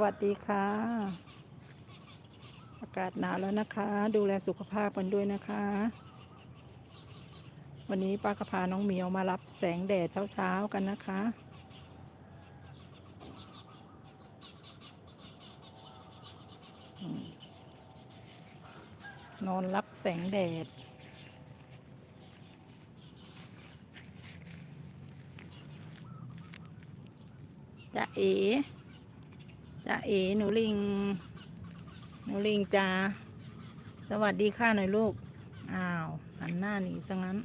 วัสดีค่ะ อากาศหนาวแล้วนะคะ ดูแลสุขภาพกันด้วยนะคะ วันนี้ป้าก็พาน้องเหมียวมารับแสงแดดเช้าๆกันนะคะ นอนรับแสงแดดจะเอ๋ จะเอหนูลิง หนูลิงจ้าสวัสดีค่ะหน่อยลูก อ้าวหันหน้าหนีซะงั้น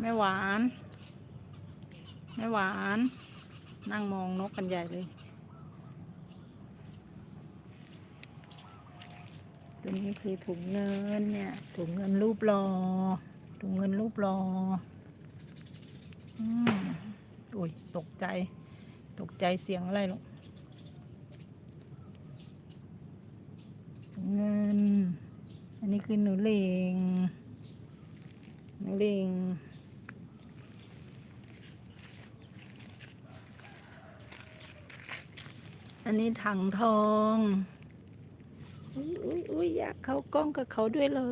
แม่หวานแม่หวาน นั่งมองนกกันใหญ่เลยตัวนี้คือถุงเงินเนี่ย ถุงเงินรูปรอ ถุงเงินรูปรออืมโอ้ยตกใจ ตกใจเสียงอะไรลูกเงิน อันนี้คือหนูเลงหนูเลงอันนี้ถังทอง อุ้ยอุ้ยอุ้ยอยากเข้ากล้องกับเขาด้วยเหรอ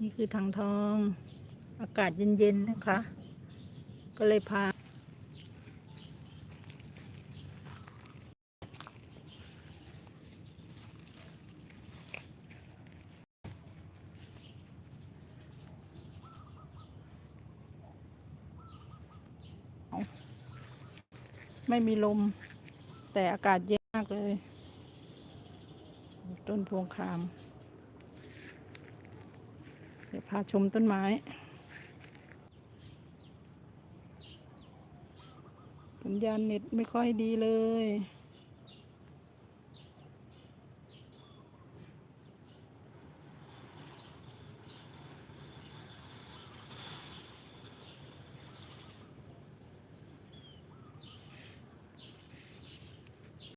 นี่คือถังทอง อากาศเย็นๆนะคะ ก็เลยพา ไม่มีลม แต่อากาศเย็นมากเลย ต้นพวงคาม เดี๋ยวพาชมต้นไม้ สัญญาณเน็ตไม่ค่อยดีเลย